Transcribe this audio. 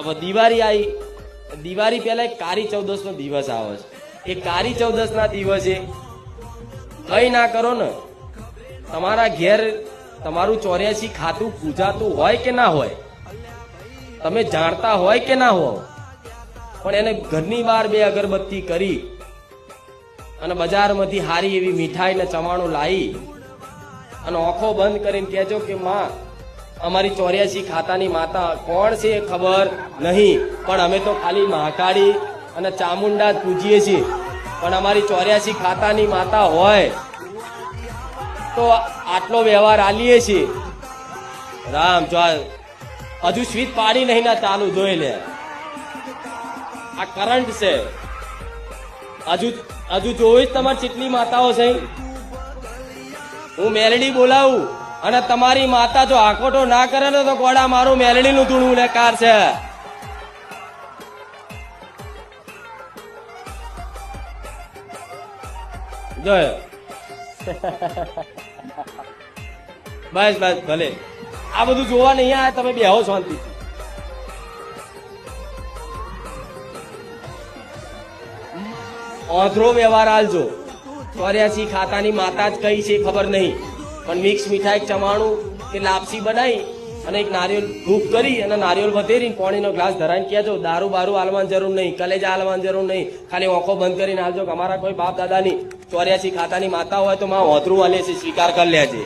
હવે દિવાળી આવી. દિવાળી પહેલા એક કાળી ચૌદસ નો દિવસ આવે છે. એ કાળી ચૌદસ ના દિવસે કઈ ના કરો ને, તમારા ઘેર તમારું ચોર્યાસી ખાતું પૂજાતું હોય કે ના હોય, તમે જાણતા હોય કે ના હો પણ એને ઘરની બહાર બે અગરબત્તી કરી અને બજારમાંથી હારી એવી મીઠાઈ ને ચવાણું લાવી અને આંખો બંધ કરીને કહેજો કે, માં અમારી ચોર્યાસી ખાતાની માતા કોણ છે એ ખબર નહીં. પણ અમે તો ખાલી મહાકાળી અને ચામુંડા પૂજીએ છીએ. પણ અમારી ચોર્યાસી ખાતાની માતા હોય તો આટલો વ્યવહાર આલીએ છીએ. રામ, જો હજુ સ્વીચ પાડી નહીં ના ચાલુ જોઈ લે. આ કરંટ છે. હજુ હજુ જોયું જ તમારી કેટલી માતાઓ છે. હું મેલડી બોલાવું. અને તમારી માતા જો આકોટો ના કરે ને તો ગોડા મારું મેલડી નું ધૂણું ને કાર છે. જોયો બસ બસ, ભલે. આ બધું જોવા નહીં આ તમે બેહો શાંતિ ઓધરો વ્યવહાર આલજો. ચોર્યાસી ખાતાની માતા જ કઈ છે, ખબર નહીં. પણ મિક્સ મીઠાઈ ચમાણું કે લાપસી બનાવી અને એક નારિયેળ ધૂપ કરી અને નારિયેળ વધેરી પાણીનો ગ્લાસ ધરાઈને કહેજો દારૂ બારૂ આલવાની જરૂર નહીં, કલેજા આલવાની જરૂર નહીં. ખાલી આંખો બંધ કરીને આવજો અમારા કોઈ બાપ દાદાની ચોર્યાસી ખાતાની માતા હોય તો માં હોતરું વાલે છે, સ્વીકાર કરી લેજે.